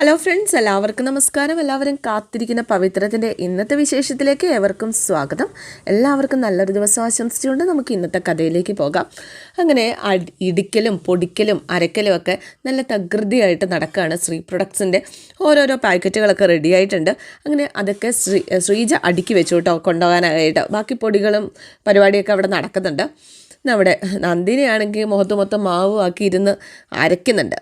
Hello friends എല്ലാവർക്കും നമസ്കാരം. എല്ലാവരും കാത്തിരിക്കുന്ന പവിത്രത്തിന്റെ ഇന്നത്തെ വിശേഷത്തിലേക്ക് ഏവർക്കും സ്വാഗതം. എല്ലാവർക്കും നല്ലൊരു ദിവസം ആശംസിച്ചുകൊണ്ട് നമുക്ക് ഇന്നത്തെ കഥയിലേക്ക് പോകാം. അങ്ങനെ ഇടിക്കലും പൊടിക്കലും അരക്കലും ഒക്കെ നല്ല തകൃതിയായിട്ട് നടക്കുകയാണ് ശ്രീ പ്രൊഡക്ട്സിന്റെ ഓരോരോ പാക്കറ്റുകളൊക്കെ റെഡി ആയിട്ടുണ്ട്. അങ്ങനെ അതൊക്കെ ശ്രീ ശ്രീജ അടുക്കി വെച്ചു കേട്ടോ കൊണ്ടുപോകാനായിട്ട്. ബാക്കി പൊടികളും പരിപാടിയൊക്കെ അവിടെ നടക്കുന്നുണ്ട്. നമ്മുടെ നന്ദിനിയാണെങ്കിൽ മുഖത്ത് മൊത്തം മാവു ആക്കി ഇരുന്ന് അരയ്ക്കുന്നുണ്ട്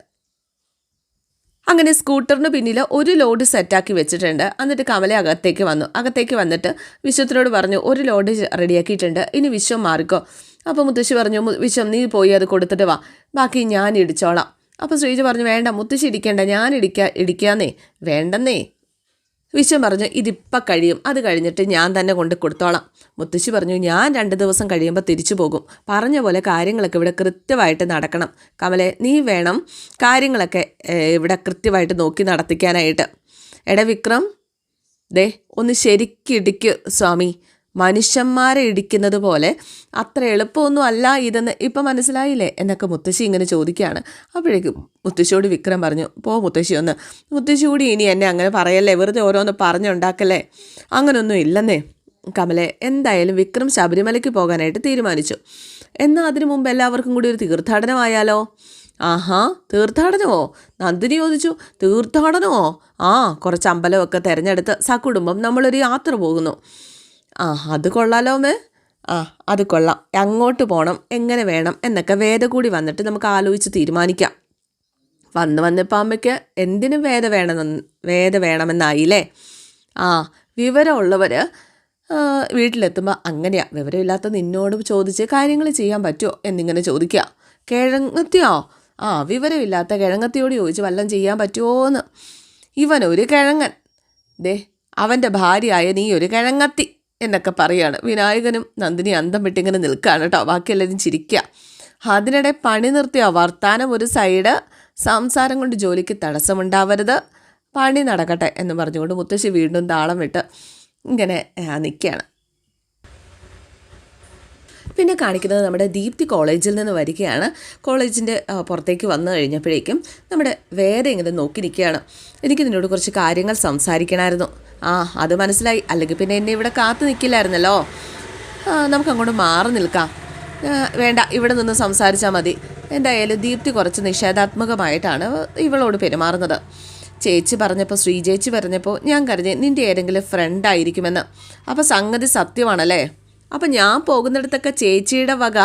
അങ്ങനെ സ്കൂട്ടറിന് പിന്നിൽ ഒരു ലോഡ് സെറ്റാക്കി വെച്ചിട്ടുണ്ട്. എന്നിട്ട് കമല അകത്തേക്ക് വന്നു. അകത്തേക്ക് വന്നിട്ട് വിശ്വത്തിനോട് പറഞ്ഞു ഒരു ലോഡ് റെഡിയാക്കിയിട്ടുണ്ട്. ഇനി വിശ്വം മാറിക്കോ. അപ്പോൾ മുത്തശ്ശി പറഞ്ഞു "മു- വിശ്വം നീ പോയി അത് കൊടുത്തിട്ട് വാ. ബാക്കി ഞാൻ ഇടിച്ചോളാം. അപ്പോൾ ശ്രീജ പറഞ്ഞു വേണ്ട മുത്തശ്ശി ഇടിക്കേണ്ട. ഞാൻ ഇടിക്കാ ഇടിക്കാന്നേ. വേണ്ടെന്നേ. വിശ്വം പറഞ്ഞു ഇതിപ്പം കഴിയും. അത് കഴിഞ്ഞിട്ട് ഞാൻ തന്നെ കൊണ്ട് കൊടുത്തോളാം. മുത്തശ്ശി പറഞ്ഞു ഞാൻ രണ്ട് ദിവസം കഴിയുമ്പോൾ തിരിച്ചു പോകും. പറഞ്ഞ പോലെ കാര്യങ്ങളൊക്കെ ഇവിടെ കൃത്യമായിട്ട് നടക്കണം. കമലെ നീ വേണം കാര്യങ്ങളൊക്കെ ഇവിടെ കൃത്യമായിട്ട് നോക്കി നടത്തിക്കാനായിട്ട്. എടാ വിക്രം ദേ ഒന്ന് ശരിക്കിടിക്കു സ്വാമി. മനുഷ്യന്മാരെ ഇടിക്കുന്നത് പോലെ അത്ര എളുപ്പമൊന്നും അല്ല ഇതെന്ന് ഇപ്പം മനസ്സിലായില്ലേ? എന്നൊക്കെ മുത്തശ്ശി ഇങ്ങനെ ചോദിക്കുകയാണ്. അപ്പോഴേക്കും മുത്തശ്ശിയോട് വിക്രം പറഞ്ഞു പോ മുത്തശ്ശി ഒന്ന്. മുത്തശ്ശി കൂടി ഇനി എന്നെ അങ്ങനെ പറയല്ലേ? വെറുതെ ഓരോന്ന് പറഞ്ഞുണ്ടാക്കല്ലേ? അങ്ങനൊന്നും ഇല്ലെന്നേ. കമലെ എന്തായാലും വിക്രം ശബരിമലയ്ക്ക് പോകാനായിട്ട് തീരുമാനിച്ചു. എന്നാൽ അതിനു മുമ്പ് എല്ലാവർക്കും കൂടി ഒരു തീർത്ഥാടനമായാലോ? ആഹാ തീർത്ഥാടനമോ? നന്ദിനി ചോദിച്ചു. തീർത്ഥാടനമോ? ആ കുറച്ച് അമ്പലമൊക്കെ തിരഞ്ഞെടുത്ത് സകുടുംബം നമ്മളൊരു യാത്ര പോകുന്നു. ആ അത് കൊള്ളാലോ മേ. ആ അത് കൊള്ളാം. അങ്ങോട്ട് പോകണം എങ്ങനെ വേണം എന്നൊക്കെ വേദ കൂടി വന്നിട്ട് നമുക്ക് ആലോചിച്ച് തീരുമാനിക്കാം. വന്ന് വന്നപ്പോൾ അമ്മയ്ക്ക് എന്തിനും വേദ വേണമെന്ന് വേദ വേണമെന്നായില്ലേ? ആ വിവരമുള്ളവർ വീട്ടിലെത്തുമ്പോൾ അങ്ങനെയാണ് വിവരമില്ലാത്ത നിന്നോട് ചോദിച്ച് കാര്യങ്ങൾ ചെയ്യാൻ പറ്റുമോ എന്നിങ്ങനെ ചോദിക്കുക കിഴങ്ങത്തിയോ? ആ വിവരമില്ലാത്ത കിഴങ്ങത്തിയോട് ചോദിച്ച് വല്ലതും ചെയ്യാൻ പറ്റുമോ എന്ന് ഇവനൊരു കിഴങ്ങൻ. ദേ അവന്റെ ഭാര്യയായ നീ ഒരു കിഴങ്ങത്തി. എന്നൊക്കെ പറയാണ്. വിനായകനും നന്ദിനി അന്തം വിട്ടിങ്ങനെ നിൽക്കുകയാണ് കേട്ടോ. ബാക്കിയെല്ലാവരും ചിരിക്കുക അതിനിടെ പണി നിർത്തിയ? വർത്താനം ഒരു സൈഡ്. സംസാരം കൊണ്ട് ജോലിക്ക് തടസ്സമുണ്ടാവരുത്. പണി നടക്കട്ടെ എന്ന് പറഞ്ഞുകൊണ്ട് മുത്തശ്ശി വീണ്ടും താളം വിട്ട് ഇങ്ങനെ നിൽക്കുകയാണ് പിന്നെ കാണിക്കുന്നത് നമ്മുടെ ദീപ്തി കോളേജിൽ നിന്ന് വരികയാണ്. കോളേജിന്റെ പുറത്തേക്ക് വന്നു കഴിഞ്ഞപ്പോഴേക്കും നമ്മുടെ വേറെ ഇങ്ങനെ നോക്കി നിൽക്കുകയാണ്. എനിക്ക് നിന്നോട് കുറച്ച് കാര്യങ്ങൾ സംസാരിക്കണമായിരുന്നു. ആ അത് മനസ്സിലായി. അല്ലെങ്കിൽ പിന്നെ എന്നെ ഇവിടെ കാത്തു നിൽക്കില്ലായിരുന്നല്ലോ. നമുക്ക് അങ്ങോട്ട് മാറി നിൽക്കാം. വേണ്ട ഇവിടെ നിന്ന് സംസാരിച്ചാൽ മതി. എന്തായാലും ദീപ്തി കുറച്ച് നിഷേധാത്മകമായിട്ടാണ് ഇവളോട് പെരുമാറുന്നത്. ചേച്ചി പറഞ്ഞപ്പോൾ ശ്രീ ചേച്ചി പറഞ്ഞപ്പോൾ ഞാൻ കരുതി നിന്റെ ഏതെങ്കിലും ഫ്രണ്ട് ആയിരിക്കുമെന്ന്. അപ്പോൾ സംഗതി സത്യമാണല്ലേ? അപ്പം ഞാൻ പോകുന്നിടത്തൊക്കെ ചേച്ചിയുടെ വക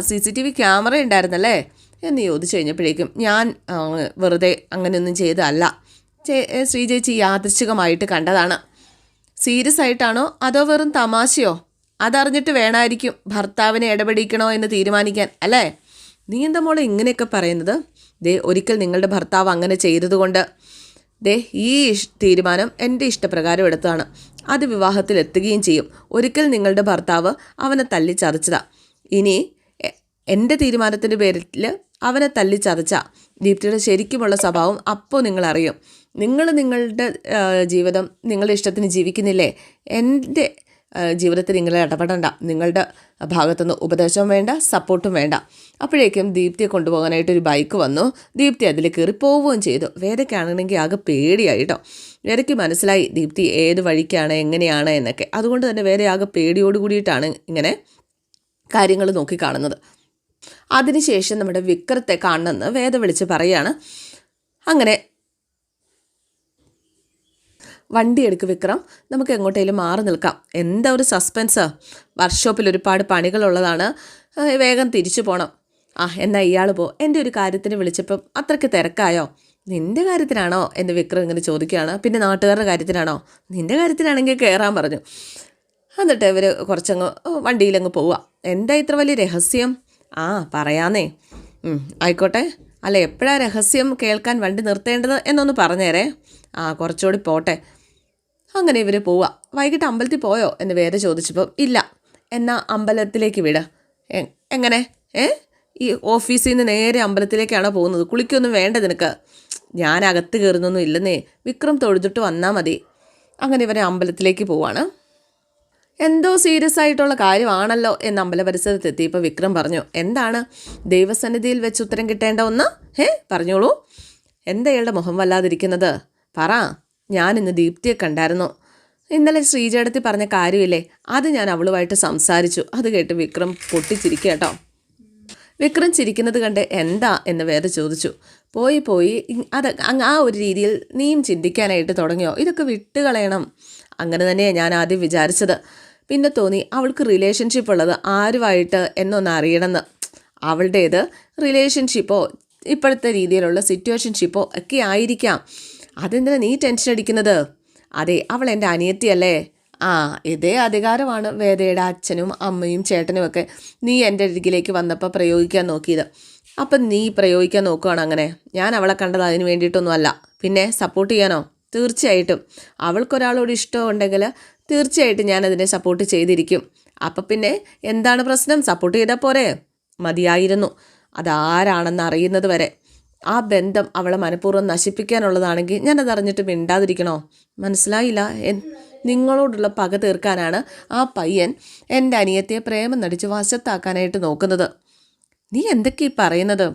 C C T V camera ഉണ്ടായിരുന്നല്ലേ? എന്ന് ചോദിച്ചു കഴിഞ്ഞപ്പോഴേക്കും ഞാൻ വെറുതെ അങ്ങനെയൊന്നും ചെയ്തതല്ല. ചേ ശ്രീചേച്ചി യാദൃച്ഛികമായിട്ട് കണ്ടതാണ്. സീരിയസ് ആയിട്ടാണോ അതോ വെറും തമാശയോ? അതറിഞ്ഞിട്ട് വേണമായിരിക്കും ഭർത്താവിനെ ഇടപെടിക്കണോ എന്ന് തീരുമാനിക്കാൻ അല്ലേ? നീ എന്താ മോളെ ഇങ്ങനെയൊക്കെ പറയുന്നത്? ദേ ഒരിക്കൽ നിങ്ങളുടെ ഭർത്താവ് അങ്ങനെ ചെയ്തതുകൊണ്ട്. ദേ ഈ തീരുമാനം എന്റെ ഇഷ്ടപ്രകാരം എടുത്തതാണ്. അത് വിവാഹത്തിൽ എത്തുകയും ചെയ്യും. ഒരിക്കൽ നിങ്ങളുടെ ഭർത്താവ് അവനെ തല്ലി ചതച്ചതാ ഇനി എന്റെ തീരുമാനത്തിന്റെ പേരിൽ അവനെ തല്ലി ചതച്ച ദീപ്തിയുടെ ശരിക്കുമുള്ള സ്വഭാവം അപ്പോൾ നിങ്ങൾ അറിയും നിങ്ങൾ നിങ്ങളുടെ ജീവിതം നിങ്ങളുടെ ഇഷ്ടത്തിന് ജീവിക്കുന്നില്ലേ? എന്റെ ജീവിതത്തിൽ നിങ്ങൾ ഇടപെടണ്ട. നിങ്ങളുടെ ഭാഗത്തുനിന്ന് ഉപദേശം വേണ്ട സപ്പോർട്ടും വേണ്ട. അപ്പോഴേക്കും ദീപ്തിയെ കൊണ്ടുപോകാനായിട്ട് ഒരു ബൈക്ക് വന്നു. ദീപ്തി അതിൽ കയറി പോവുകയും ചെയ്തു. വേദയ്ക്കാണെങ്കിൽ ആകെ പേടിയായി കേട്ടോ വേദയ്ക്ക് മനസ്സിലായി ദീപ്തി ഏത് വഴിക്കാണ് എങ്ങനെയാണ് എന്നൊക്കെ. അതുകൊണ്ട് തന്നെ വേറെ ആകെ പേടിയോട് കൂടിയിട്ടാണ് ഇങ്ങനെ കാര്യങ്ങൾ നോക്കിക്കാണുന്നത് അതിനുശേഷം നമ്മുടെ വിക്രത്തെ കാണണമെന്ന് വേദ വിളിച്ച് പറയാണ്. അങ്ങനെ വണ്ടി എടുക്ക് വിക്രം. നമുക്ക് എങ്ങോട്ടേലും മാറി നിൽക്കാം. എന്താ ഒരു സസ്പെൻസ് വർക്ക്ഷോപ്പിൽ ഒരുപാട് പണികളുള്ളതാണ്. വേഗം തിരിച്ചു പോകണം ആ എന്നാൽ ഇയാൾ പോ. എന്റെ ഒരു കാര്യത്തിന് വിളിച്ചപ്പം അത്രയ്ക്ക് തിരക്കായോ? നിന്റെ കാര്യത്തിനാണോ? എന്ന് വിക്രം ഇങ്ങനെ ചോദിക്കുകയാണ്. പിന്നെ നാട്ടുകാരുടെ കാര്യത്തിനാണോ? നിന്റെ കാര്യത്തിനാണെങ്കിൽ കയറാൻ പറഞ്ഞു. എന്നിട്ട് ഇവർ കുറച്ചങ്ങ് വണ്ടിയിലങ്ങ് പോവുക. എന്താ ഇത്ര വലിയ രഹസ്യം? ആ പറയാന്നേ. ആയിക്കോട്ടെ. അല്ല എപ്പോഴാണ് രഹസ്യം കേൾക്കാൻ വണ്ടി നിർത്തേണ്ടത് എന്നൊന്ന് പറഞ്ഞേരേ. ആ കുറച്ചുകൂടി പോട്ടെ. അങ്ങനെ ഇവർ പോവുക വൈകിട്ട് അമ്പലത്തിൽ പോയോ എന്ന് വേദ ചോദിച്ചപ്പോൾ ഇല്ല. എന്നാൽ അമ്പലത്തിലേക്ക് വിട. എങ്ങനെ? ഏ? ഈ ഓഫീസിൽ നിന്ന് നേരെ അമ്പലത്തിലേക്കാണോ പോകുന്നത്? കുളിക്കൊന്നും വേണ്ട നിനക്ക്. ഞാൻ അകത്ത് കയറുന്നൊന്നും ഇല്ലെന്നേ. വിക്രം തൊഴുതിട്ട് വന്നാൽ മതി. അങ്ങനെ ഇവരെ അമ്പലത്തിലേക്ക് പോവാണ്. എന്തോ സീരിയസ് ആയിട്ടുള്ള കാര്യമാണല്ലോ എന്ന് അമ്പല പരിസരത്തെത്തി ഇപ്പോൾ വിക്രം പറഞ്ഞു എന്താണ്? ദൈവസന്നിധിയിൽ വെച്ച് ഉത്തരം കിട്ടേണ്ട ഒന്ന്? ഏ പറഞ്ഞോളൂ. എന്താ ഇയാളുടെ മുഖം വല്ലാതിരിക്കുന്നത്? പറ. ഞാൻ ഇന്ന് ദീപ്തിയെ കണ്ടായിരുന്നു? ഇന്നലെ ശ്രീജേടത്തി പറഞ്ഞ കാര്യമില്ലേ? അത് ഞാൻ അവളുമായിട്ട് സംസാരിച്ചു. അത് കേട്ട് വിക്രം പൊട്ടിച്ചിരിക്കുക വിക്രം ചിരിക്കുന്നത് കണ്ട് എന്താ എന്ന് വേറെ ചോദിച്ചു. പോയി പോയി. അത് ആ ഒരു രീതിയിൽ നീയും ചിന്തിക്കാനായിട്ട് തുടങ്ങിയോ? ഇതൊക്കെ വിട്ടുകളയണം. അങ്ങനെ തന്നെയാണ് ഞാൻ ആദ്യം വിചാരിച്ചത്. പിന്നെ തോന്നി അവൾക്ക് റിലേഷൻഷിപ്പ് ഉള്ളത് ആരുമായിട്ട് എന്നൊന്ന് അറിയണമെന്ന്. അവളുടേത് റിലേഷൻഷിപ്പോ ഇപ്പോഴത്തെ രീതിയിലുള്ള സിറ്റുവേഷൻഷിപ്പോ ഒക്കെ ആയിരിക്കാം. അതെന്തിനാ നീ ടെൻഷൻ അടിക്കുന്നത്? അതെ അവൾ എന്റെ അനിയത്തിയല്ലേ. ആ ഇതേ അധികാരമാണ് വേദയുടെ അച്ഛനും അമ്മയും ചേട്ടനും ഒക്കെ നീ എന്റെ അരികിലേക്ക് വന്നപ്പോൾ പ്രയോഗിക്കാൻ നോക്കിയത്. അപ്പം നീ പ്രയോഗിക്കാൻ നോക്കുകയാണ് അങ്ങനെ? ഞാൻ അവളെ കണ്ടത് അതിന് വേണ്ടിയിട്ടൊന്നും അല്ല പിന്നെ സപ്പോർട്ട് ചെയ്യാനോ? തീർച്ചയായിട്ടും. അവൾക്കൊരാളോട് ഇഷ്ടമുണ്ടെങ്കിൽ തീർച്ചയായിട്ടും ഞാൻ അതിനെ സപ്പോർട്ട് ചെയ്തിരിക്കും. അപ്പം പിന്നെ എന്താണ് പ്രശ്നം? സപ്പോർട്ട് ചെയ്താൽ പോരെ. മതിയായിരുന്നു. അതാരാണെന്ന് അറിയുന്നത് വരെ. ആ ബന്ധം അവളെ മനഃപൂർവം നശിപ്പിക്കാനുള്ളതാണെങ്കിൽ ഞാനത് അറിഞ്ഞിട്ട് മിണ്ടാതിരിക്കണോ? മനസ്സിലായില്ല. നിങ്ങളോടുള്ള പക തീർക്കാനാണ് ആ പയ്യൻ എന്റെ അനിയത്തെ പ്രേമം നടിച്ച് വശത്താക്കാനായിട്ട് നോക്കുന്നത്. നീ എന്തൊക്കെ ഈ പറയുന്നത്?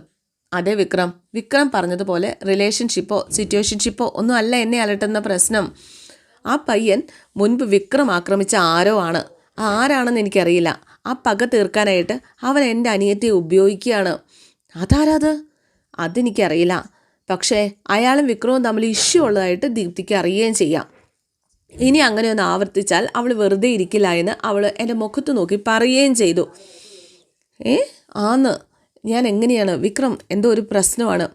അതെ വിക്രം. വിക്രം പറഞ്ഞതുപോലെ റിലേഷൻഷിപ്പോ സിറ്റുവേഷൻഷിപ്പോ ഒന്നും അല്ല എന്നെ അലട്ടുന്ന പ്രശ്നം. ആ പയ്യൻ മുൻപ് വിക്രം ആക്രമിച്ച ആരോ ആണ്. ആരാണെന്ന് എനിക്കറിയില്ല. ആ പക തീർക്കാനായിട്ട് അവൻ എന്റെ അനിയത്തെ ഉപയോഗിക്കുകയാണ്. അതാരാത്? അതെനിക്കറിയില്ല. പക്ഷേ അയാളും വിക്രവും തമ്മിൽ ഇഷ്യൂ ഉള്ളതായിട്ട് ദീപ്തിക്ക് അറിയുകയും ചെയ്യാം. ഇനി അങ്ങനെ ഒന്ന് ആവർത്തിച്ചാൽ അവൾ വെറുതെ ഇരിക്കില്ല എന്ന് അവൾ എന്റെ മുഖത്ത് നോക്കി പറയുകയും ചെയ്തു. ഏ ആന്ന്. ഞാൻ എങ്ങനെയാണ്? വിക്രം എന്തോ ഒരു പ്രശ്നമാണ്.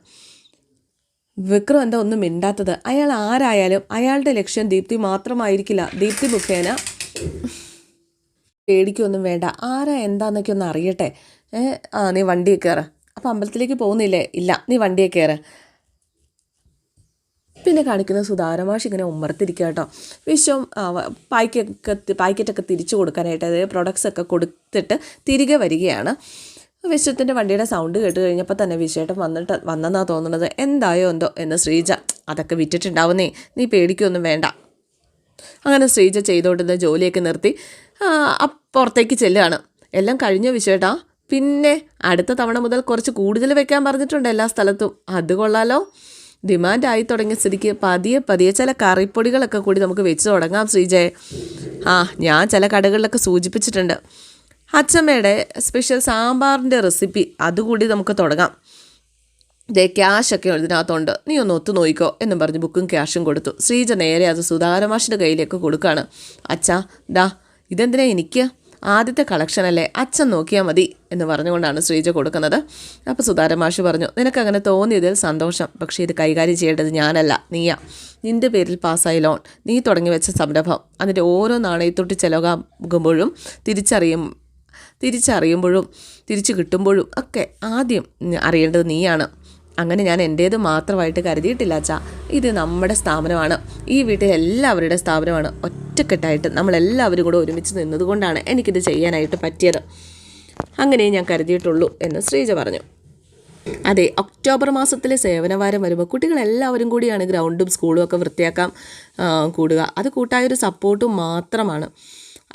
വിക്രം എന്താ ഒന്നും മിണ്ടാത്തത്? അയാൾ ആരായാലും അയാളുടെ ലക്ഷ്യം ദീപ്തി മാത്രമായിരിക്കില്ല. ദീപ്തി മുഖേന പേടിക്കൊന്നും വേണ്ട. ആരാ എന്താന്നൊക്കെ ഒന്ന് അറിയട്ടെ. ഏ ആ നീ വണ്ടി കയറ് അപ്പം അമ്പലത്തിലേക്ക് പോകുന്നില്ലേ? ഇല്ല നീ വണ്ടിയെ കയറ് പിന്നെ കാണിക്കുന്ന സുധാരമാഷ് ഇങ്ങനെ ഉമ്മർത്തിരിക്കുക കേട്ടോ വിശ്വം പായ്ക്കൊക്കെ പായ്ക്കറ്റൊക്കെ തിരിച്ചു കൊടുക്കാനായിട്ട് അതായത് പ്രൊഡക്ട്സ് ഒക്കെ കൊടുത്തിട്ട് തിരികെ വരികയാണ്. വിശ്വത്തിന്റെ വണ്ടിയുടെ സൗണ്ട് കേട്ട് കഴിഞ്ഞപ്പോൾ തന്നെ വിശ്വേട്ടൻ വന്നിട്ട് വന്നെന്നാണ് തോന്നുന്നത്? എന്തായോ എന്തോ എന്ന് ശ്രീജ അതൊക്കെ വിറ്റിട്ടുണ്ടാവുന്നേ നീ പേടിക്കൊന്നും വേണ്ട. അങ്ങനെ ശ്രീജ ചെയ്തുകൊണ്ടിരുന്ന ജോലിയൊക്കെ നിർത്തി പുറത്തേക്ക് ചെല്ലുകയാണ്. എല്ലാം കഴിഞ്ഞോ വിശ്വേട്ടാ? പിന്നെ അടുത്ത തവണ മുതൽ കുറച്ച് കൂടുതൽ വെക്കാൻ പറഞ്ഞിട്ടുണ്ട് എല്ലാ സ്ഥലത്തും. അത് കൊള്ളാലോ. ഡിമാൻഡ് ആയി തുടങ്ങിയ സ്ഥിതിക്ക് പതിയെ പതിയെ ചില കറിപ്പൊടികളൊക്കെ കൂടി നമുക്ക് വെച്ച് തുടങ്ങാം ശ്രീജയെ. ആ ഞാൻ ചില കടകളിലൊക്കെ സൂചിപ്പിച്ചിട്ടുണ്ട്. അച്ചമ്മയുടെ സ്പെഷ്യൽ സാമ്പാറിന്റെ റെസിപ്പി അതുകൂടി നമുക്ക് തുടങ്ങാം. ദേ ക്യാഷൊക്കെ ഇതിനകത്തുണ്ട്. നീ ഒന്ന് ഒത്തു നോയിക്കോ എന്നും പറഞ്ഞ് ബുക്കും ക്യാഷും കൊടുത്തു. ശ്രീജ നേരെ അത് സുധാരമാഷിന്റെ കയ്യിലേക്ക് കൊടുക്കുകയാണ് അച്ഛാ ദാ ഇതെന്തിനാ എനിക്ക്? ആദ്യത്തെ കളക്ഷൻ അല്ലേ? അച്ഛൻ നോക്കിയാൽ മതി എന്ന് പറഞ്ഞുകൊണ്ടാണ് ശ്രീജ കൊടുക്കുന്നത്. അപ്പോൾ സുധാരമാഷ് പറഞ്ഞു നിനക്കങ്ങനെ തോന്നിയതിൽ സന്തോഷം. പക്ഷേ ഇത് കൈകാര്യം ചെയ്യേണ്ടത് ഞാനല്ല. നീയാ. നിന്റെ പേരിൽ പാസ്സായ ലോൺ നീ തുടങ്ങി വെച്ച സംരംഭം. അതിന്റെ ഓരോ നാണയത്തൊട്ട് ചിലവാകുമ്പോഴും തിരിച്ചറിയും തിരിച്ചറിയുമ്പോഴും തിരിച്ചു കിട്ടുമ്പോഴും ഒക്കെ ആദ്യം അറിയേണ്ടത് നീയാണ്. അങ്ങനെ ഞാൻ എന്റേത് മാത്രമായിട്ട് കരുതിയിട്ടില്ല അച്ഛാ. ഇത് നമ്മുടെ സ്ഥാപനമാണ്. ഈ വീട്ടിൽ എല്ലാവരുടെ സ്ഥാപനമാണ്. ഒറ്റക്കെട്ടായിട്ട് നമ്മളെല്ലാവരും കൂടെ ഒരുമിച്ച് നിന്നതുകൊണ്ടാണ് എനിക്കിത് ചെയ്യാനായിട്ട് പറ്റിയത്. അങ്ങനെ ഞാൻ കരുതിയിട്ടുള്ളൂ എന്ന് ശ്രീജ പറഞ്ഞു. അതെ ഒക്ടോബർ മാസത്തിലെ സേവനവാരം വരുമ്പോൾ കുട്ടികളെല്ലാവരും കൂടിയാണ് ഗ്രൗണ്ടും സ്കൂളും ഒക്കെ വൃത്തിയാക്കാൻ കൂടുക. അത് കൂട്ടായൊരു സപ്പോർട്ടും മാത്രമാണ്.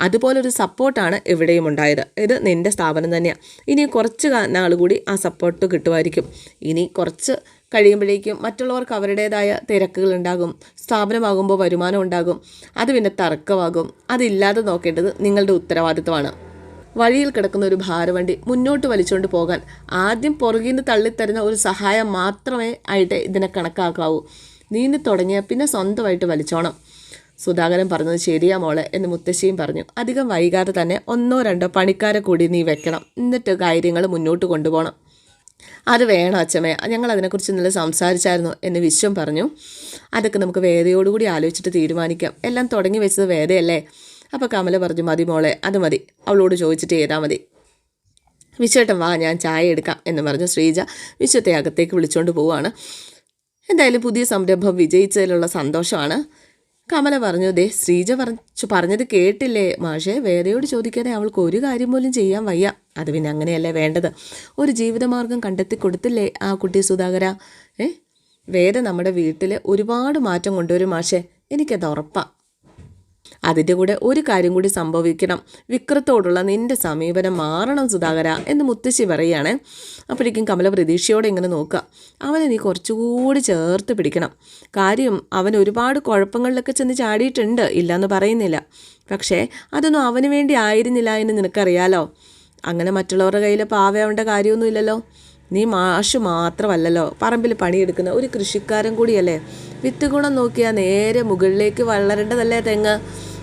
അതുപോലൊരു സപ്പോർട്ടാണ് ഇവിടെയും ഉണ്ടായത്. ഇത് നിന്റെ സ്ഥാപനം തന്നെയാണ് ഇനി കുറച്ച് നാൾ കൂടി ആ സപ്പോർട്ട് കിട്ടുമായിരിക്കും. ഇനി കുറച്ച് കഴിയുമ്പോഴേക്കും മറ്റുള്ളവർക്ക് അവരുടേതായ തിരക്കുകൾ ഉണ്ടാകും. സ്ഥാപനമാകുമ്പോൾ വരുമാനം ഉണ്ടാകും. അത് പിന്നെ തർക്കമാകും. അതില്ലാതെ നോക്കേണ്ടത് നിങ്ങളുടെ ഉത്തരവാദിത്വമാണ്. വഴിയിൽ കിടക്കുന്ന ഒരു ഭാരവണ്ടി മുന്നോട്ട് വലിച്ചുകൊണ്ട് പോകാൻ ആദ്യം പുറകിൽ നിന്ന് തള്ളിത്തരുന്ന ഒരു സഹായം മാത്രമേ ആയിട്ട് ഇതിനെ കണക്കാക്കാവൂ. നീന്തി തുടങ്ങിയാൽ പിന്നെ സ്വന്തമായിട്ട് വലിച്ചോണം. സുധാകരൻ പറഞ്ഞത് ശരിയാ മോളെ എന്ന് മുത്തശ്ശിയും പറഞ്ഞു. അധികം വൈകാതെ തന്നെ ഒന്നോ രണ്ടോ പണിക്കാരെ കൂടി നീ വെക്കണം. എന്നിട്ട് കാര്യങ്ങൾ മുന്നോട്ട് കൊണ്ടുപോകണം അത് വേണം അച്ഛമ്മേ. ഞങ്ങൾ അതിനെക്കുറിച്ച് ഇന്നലെ സംസാരിച്ചായിരുന്നു എന്ന് വിശ്വം പറഞ്ഞു. അതൊക്കെ നമുക്ക് വേദയോടുകൂടി ആലോചിച്ചിട്ട് തീരുമാനിക്കാം. എല്ലാം തുടങ്ങി വെച്ചത് വേദയല്ലേ? അപ്പോൾ കമല പറഞ്ഞു മതി മോളെ അത് മതി. അവളോട് ചോദിച്ചിട്ട് ചെയ്താൽ മതി. വിശ്വേട്ടൻ വാ ഞാൻ ചായ എടുക്കാം എന്ന് പറഞ്ഞു ശ്രീജ. വിശ്വത്തെ അകത്തേക്ക് വിളിച്ചുകൊണ്ട് പോവുകയാണ് എന്തായാലും പുതിയ സംരംഭം വിജയിച്ചതിലുള്ള സന്തോഷമാണ്. കമല പറഞ്ഞു ദേ ശ്രീജ പറഞ്ഞു പറഞ്ഞത് കേട്ടില്ലേ? മാഷെ വേറെയോട് ചോദിക്കാതെ അവൾക്ക് ഒരു കാര്യം പോലും ചെയ്യാൻ വയ്യ. അത് പിന്നെ അങ്ങനെയല്ലേ വേണ്ടത്? ഒരു ജീവിതമാർഗം കണ്ടെത്തി കൊടുത്തില്ലേ ആ കുട്ടി സുധാകര? ഏ? വേദ നമ്മുടെ വീട്ടിൽ ഒരുപാട് മാറ്റം കൊണ്ടുവരും മാഷെ. എനിക്കത് ഉറപ്പാണ് അതിന്റെ കൂടെ ഒരു കാര്യം കൂടി സംഭവിക്കണം. വിക്രത്തോടുള്ള നിന്റെ സമീപനം മാറണം സുധാകര എന്ന് മുത്തശ്ശി പറയുകയാണ് അപ്പോഴേക്കും കമല പ്രതീക്ഷയോടെ ഇങ്ങനെ നോക്കുക. അവനെ നീ കുറച്ചുകൂടി ചേർത്ത് പിടിക്കണം. കാര്യം അവൻ ഒരുപാട് കുഴപ്പങ്ങളിലൊക്കെ ചെന്ന് ചാടിയിട്ടുണ്ട്. ഇല്ലയെന്ന് പറയുന്നില്ല. പക്ഷേ അതൊന്നും അവന് വേണ്ടി ആയിരുന്നില്ല എന്ന് നിനക്കറിയാലോ? അങ്ങനെ മറ്റുള്ളവരുടെ കയ്യിൽ പാവയാവേണ്ട കാര്യമൊന്നുമില്ലല്ലോ? നീ മാഷ് മാത്രമല്ലല്ലോ. പറമ്പിൽ പണിയെടുക്കുന്ന ഒരു കൃഷിക്കാരൻ കൂടിയല്ലേ? വിത്ത് ഗുണം നോക്കിയാൽ നേരെ മുകളിലേക്ക് വളരേണ്ടതല്ലേ തെങ്ങ്?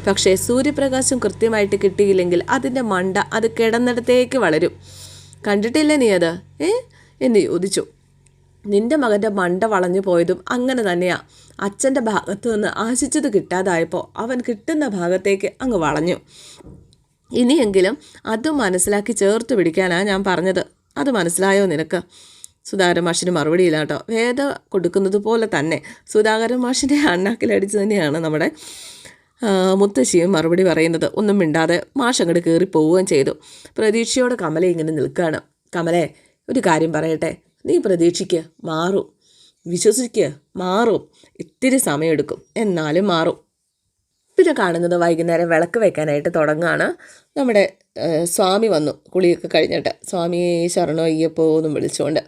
പക്ഷേ സൂര്യപ്രകാശം കൃത്യമായിട്ട് കിട്ടിയില്ലെങ്കിൽ അതിന്റെ മണ്ട അത് കിടന്നിടത്തേക്ക് വളരും. കണ്ടിട്ടില്ലേ നീ അത്? ഏ? എന്ന് ചോദിച്ചു. നിന്റെ മകന്റെ മണ്ട വളഞ്ഞു പോയതും അങ്ങനെ തന്നെയാണ് അച്ഛന്റെ ഭാഗത്തു നിന്ന് ആശിച്ചത് കിട്ടാതായപ്പോൾ അവൻ കിട്ടുന്ന ഭാഗത്തേക്ക് അങ്ങ് വളഞ്ഞു. ഇനിയെങ്കിലും അത് മനസ്സിലാക്കി ചേർത്ത് പിടിക്കാനാണ് ഞാൻ പറഞ്ഞത്. അത് മനസ്സിലായോ നിനക്ക്? സുധാകരൻ മാഷിന് മറുപടിയില്ല കേട്ടോ. വേദ കൊടുക്കുന്നത് പോലെ തന്നെ. സുധാകരൻ മാഷിന്റെ അണ്ണാക്കിലടിച്ച് തന്നെയാണ് നമ്മുടെ മുത്തശ്ശിയും മറുപടി പറയുന്നത് ഒന്നും മിണ്ടാതെ മാഷങ്ങോട്ട് കയറി പോവുകയും ചെയ്തു. പ്രതീക്ഷയോടെ കമല ഇങ്ങനെ നിൽക്കുകയാണ് കമലെ ഒരു കാര്യം പറയട്ടെ. നീ പ്രതീക്ഷിക്ക് മാറും. വിശ്വസിക്കുക മാറും. ഇത്തിരി സമയമെടുക്കും. എന്നാലും മാറും. പിന്നെ കാണുന്നത് വൈകുന്നേരം വിളക്ക് വെക്കാനായിട്ട് തുടങ്ങുകയാണ് നമ്മുടെ സ്വാമി വന്നു. കുളിയൊക്കെ കഴിഞ്ഞിട്ട് സ്വാമി ശരണോ അയ്യപ്പോ എന്നും വിളിച്ചുകൊണ്ട്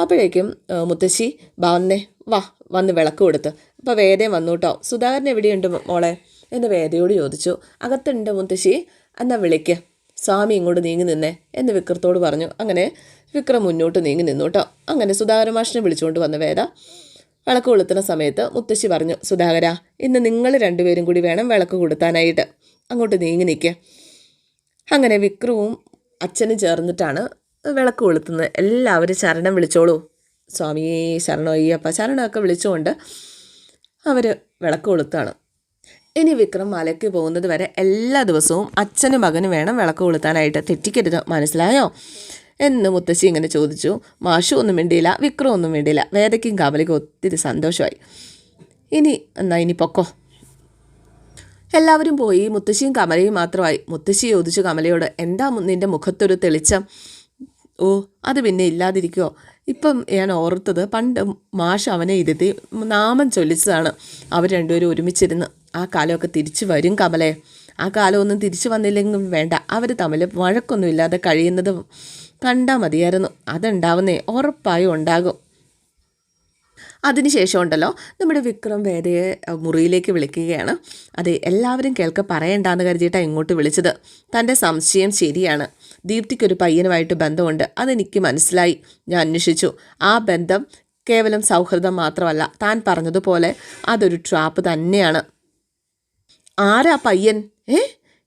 അപ്പോഴേക്കും മുത്തശ്ശി വന്നേ വാ വന്ന് വിളക്ക് കൊടുത്ത്. അപ്പോൾ വേദം വന്നു കേട്ടോ. സുധാകരൻ എവിടെയുണ്ട് മോളെ? എന്ന് വേദയോട് ചോദിച്ചു. അകത്തുണ്ട് മുത്തശ്ശി. എന്നാ വിളിക്ക്. സ്വാമി ഇങ്ങോട്ട് നീങ്ങി നിന്നേ എന്ന് വിക്രത്തോട് പറഞ്ഞു. അങ്ങനെ വിക്രം മുന്നോട്ട് നീങ്ങി നിന്നു കേട്ടോ അങ്ങനെ സുധാകരമാഷിനെ വിളിച്ചുകൊണ്ട് വന്ന വേദ വിളക്ക് കൊളുത്തുന്ന സമയത്ത് മുത്തശ്ശി പറഞ്ഞു സുധാകര ഇന്ന് നിങ്ങൾ രണ്ടുപേരും കൂടി വേണം വിളക്ക് കൊടുത്താനായിട്ട് അങ്ങോട്ട് നീങ്ങി നിൽക്കുക അങ്ങനെ വിക്രവും അച്ഛനും ചേർന്നിട്ടാണ് വിളക്ക് കൊളുത്തുന്നത്. എല്ലാവരും ശരണം വിളിച്ചോളൂ. സ്വാമിയെ ശരണോ അയ്യപ്പ ശരണമൊക്കെ വിളിച്ചുകൊണ്ട് അവർ വിളക്ക് കൊളുത്താണ് ഇനി വിക്രം മലയ്ക്ക് പോകുന്നത് വരെ എല്ലാ ദിവസവും അച്ഛനും മകനും വേണം വിളക്ക് കൊളുത്താനായിട്ട്. തെറ്റിക്കരുത്. മനസ്സിലായോ? എന്ന് മുത്തശ്ശി ഇങ്ങനെ ചോദിച്ചു. മാഷു ഒന്നും വേണ്ടിയില്ല വിക്രം ഒന്നും വേണ്ടിയില്ല വേദയ്ക്കും കാവലിക്കും ഒത്തിരി സന്തോഷമായി. ഇനി എന്നാ ഇനി പൊക്കോ? എല്ലാവരും പോയി. മുത്തശ്ശിയും കമലയും മാത്രമായി. മുത്തശ്ശി ചോദിച്ചു കമലയോട് എന്താ നിന്റെ മുഖത്തൊരു തെളിച്ചം? ഓ അത് പിന്നെ ഇല്ലാതിരിക്കുമോ ഇപ്പം ഞാൻ ഓർത്തത് പണ്ട് മാഷ് അവനെ ഇരുത്തി നാമം ചൊല്ലിച്ചതാണ്. അവർ രണ്ടുപേരും ഒരുമിച്ചിരുന്ന് ആ കാലമൊക്കെ തിരിച്ചു വരും കമലേ. ആ കാലമൊന്നും തിരിച്ചു വന്നില്ലെങ്കിലും വേണ്ട. അവർ തമ്മിൽ വഴക്കൊന്നുമില്ലാതെ കഴിയുന്നത് കണ്ടാൽ മതിയായിരുന്നു. അതുണ്ടാവുന്നേ ഉറപ്പായും ഉണ്ടാകും. അതിനുശേഷം ഉണ്ടല്ലോ നമ്മുടെ വിക്രം വേദയെ മുറിയിലേക്ക് വിളിക്കുകയാണ്. അതെ എല്ലാവരും കേൾക്ക പറയണ്ടെന്ന് കരുതിയിട്ടാണ് ഇങ്ങോട്ട് വിളിച്ചത്. തന്റെ സംശയം ശരിയാണ്. ദീപ്തിക്കൊരു പയ്യനുമായിട്ട് ബന്ധമുണ്ട്. അതെനിക്ക് മനസ്സിലായി. ഞാൻ അന്വേഷിച്ചു. ആ ബന്ധം കേവലം സൗഹൃദം മാത്രമല്ല താൻ പറഞ്ഞതുപോലെ അതൊരു ട്രാപ്പ് തന്നെയാണ്. ആരാ പയ്യൻ? ഏ?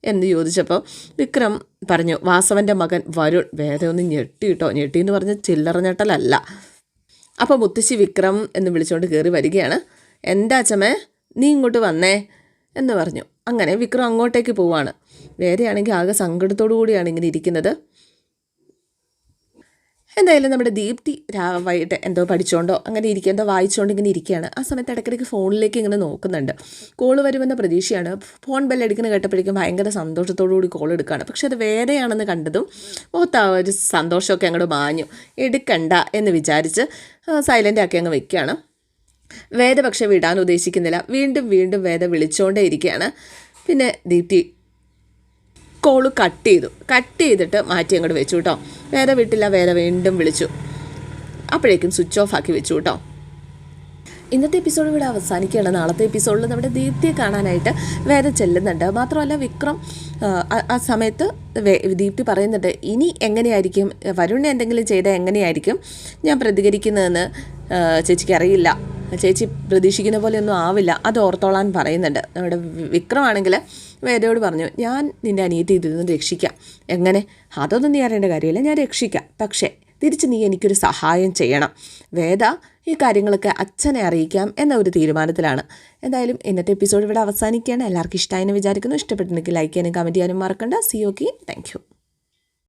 എന്ന് ചോദിച്ചപ്പോൾ വിക്രം പറഞ്ഞു വാസവന്റെ മകൻ വരുൺ. വേറെ ഒന്ന് ഞെട്ടി കേട്ടോ ഞെട്ടി എന്ന് പറഞ്ഞ ചില്ലറ ഞെട്ടലല്ല. അപ്പോൾ മുത്തശ്ശി വിക്രം എന്ന് വിളിച്ചുകൊണ്ട് കയറി വരികയാണ്. എന്താ അച്ഛമ്മേ? നീ ഇങ്ങോട്ട് വന്നേ? എന്ന് പറഞ്ഞു. അങ്ങനെ വിക്രം അങ്ങോട്ടേക്ക് പോവാണ്. വേറെയാണെങ്കിൽ ആകെ സങ്കടത്തോടു കൂടിയാണ് ഇങ്ങനെ ഇരിക്കുന്നത്. എന്തായാലും നമ്മുടെ ദീപ്തി വൈകിട്ട് എന്തോ പഠിച്ചുകൊണ്ടോ അങ്ങനെ ഇരിക്കുക എന്തോ വായിച്ചുകൊണ്ട് ഇങ്ങനെ ഇരിക്കുകയാണ് ആ സമയത്ത് ഇടയ്ക്കിടയ്ക്ക് ഫോണിലേക്ക് ഇങ്ങനെ നോക്കുന്നുണ്ട്. കോൾ വരുമെന്ന പ്രതീക്ഷയാണ്. ഫോൺ ബെല്ലടിക്കുന്ന കേട്ടപ്പോഴേക്കും ഭയങ്കര സന്തോഷത്തോടു കൂടി കോൾ എടുക്കുകയാണ്. പക്ഷെ അത് വേറെയാണെന്ന് കണ്ടതും മുഖത്ത് ആ ഒരു സന്തോഷമൊക്കെ അങ്ങോട്ട് മാഞ്ഞു. എടുക്കണ്ട എന്ന് വിചാരിച്ച് സൈലന്റ് ആക്കി അങ്ങ് വെക്കുകയാണ്. വേദ പക്ഷെ വിടാൻ ഉദ്ദേശിക്കുന്നില്ല. വീണ്ടും വീണ്ടും വേദ വിളിച്ചുകൊണ്ടേ ഇരിക്കുകയാണ്. പിന്നെ ദീപ്തി കോൾ കട്ട് ചെയ്തു. കട്ട് ചെയ്തിട്ട് മാറ്റി അങ്ങോട്ട് വെച്ചു കേട്ടോ വേറെ വിട്ടില്ല വേറെ വീണ്ടും വിളിച്ചു. അപ്പോഴേക്കും സ്വിച്ച് ഓഫ് ആക്കി വെച്ചു കേട്ടോ ഇന്നത്തെ എപ്പിസോഡ് ഇവിടെ അവസാനിക്കുകയാണ്. നാളത്തെ എപ്പിസോഡിൽ നമ്മുടെ ദീപ്തിയെ കാണാനായിട്ട് വേറെ ചെല്ലുന്നുണ്ട്. മാത്രമല്ല വിക്രം ആ സമയത്ത് ദീപ്തി പറയുന്നുണ്ട് ഇനി എങ്ങനെയായിരിക്കും? വരുണിനെ എന്തെങ്കിലും ചെയ്താൽ എങ്ങനെയായിരിക്കും? ഞാൻ പ്രതികരിക്കുന്നതെന്ന് ചേച്ചിക്ക് അറിയില്ല. ചേച്ചി പ്രതീക്ഷിക്കുന്ന പോലെയൊന്നും ആവില്ല. അത് ഓർത്തോളാൻ പറയുന്നുണ്ട്. നമ്മുടെ വിക്രമാണെങ്കിൽ വേദയോട് പറഞ്ഞു ഞാൻ നിന്റെ അനിയത്തി ഇതിൽ നിന്ന് രക്ഷിക്കാം. എങ്ങനെ? അതൊന്നും നീ അറിയേണ്ട കാര്യമില്ല. ഞാൻ രക്ഷിക്കാം. പക്ഷേ തിരിച്ച് നീ എനിക്കൊരു സഹായം ചെയ്യണം. വേദ ഈ കാര്യങ്ങളൊക്കെ അച്ഛനെ അറിയിക്കാം എന്ന ഒരു തീരുമാനത്തിലാണ്. എന്തായാലും ഇന്നത്തെ എപ്പിസോഡ് ഇവിടെ അവസാനിക്കുകയാണ്. എല്ലാവർക്കും ഇഷ്ടമായെന്ന് വിചാരിക്കുന്നു. ഇഷ്ടപ്പെട്ടിട്ടുണ്ടെങ്കിൽ ലൈക്ക് ചെയ്യാനും കമന്റ് ചെയ്യാനും മറക്കണ്ട. C okay thank